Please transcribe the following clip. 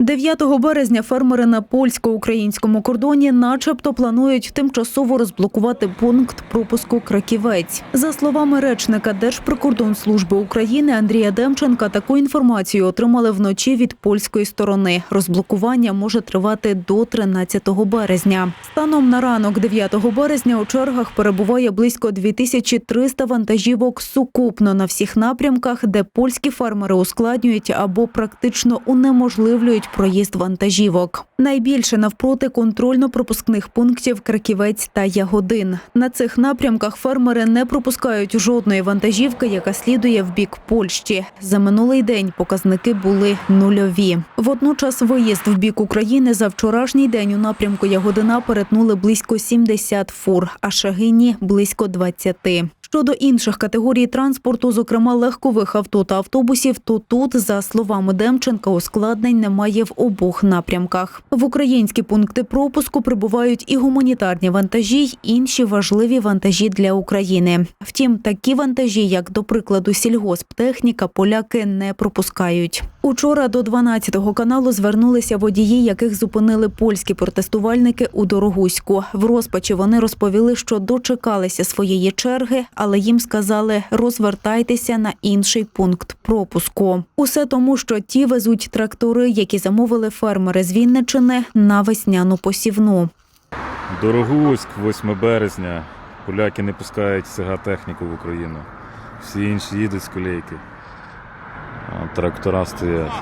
9 березня фермери на польсько-українському кордоні начебто планують тимчасово розблокувати пункт пропуску Краківець. За словами речника Держприкордонслужби України Андрія Демченка, таку інформацію отримали вночі від польської сторони. Розблокування може тривати до 13 березня. Станом на ранок 9 березня у чергах перебуває близько 2300 вантажівок сукупно на всіх напрямках, де польські фермери ускладнюють або практично унеможливлюють проїзд вантажівок. Найбільше навпроти контрольно-пропускних пунктів Краківець та Ягодин. На цих напрямках фермери не пропускають жодної вантажівки, яка слідує в бік Польщі. За минулий день показники були нульові. Водночас виїзд в бік України за вчорашній день у напрямку Ягодина перетнули близько 70 фур, а Шагині – близько 20. Щодо інших категорій транспорту, зокрема легкових авто та автобусів, то тут, за словами Демченка, ускладнень немає в обох напрямках. В українські пункти пропуску прибувають і гуманітарні вантажі, й інші важливі вантажі для України. Втім, такі вантажі, як до прикладу сільгосптехніка, поляки не пропускають. Учора до 12-го каналу звернулися водії, яких зупинили польські протестувальники у Дорогуську. В розпачі вони розповіли, що дочекалися своєї черги, але їм сказали розвертайтеся на інший пункт пропуску. Усе тому, що ті везуть трактори, які замовили фермери з Вінничини на весняну посівну. Дорогуськ, 8 березня. Поляки не пускають техніку в Україну. Всі інші їдуть з колейки. Трактора стоять.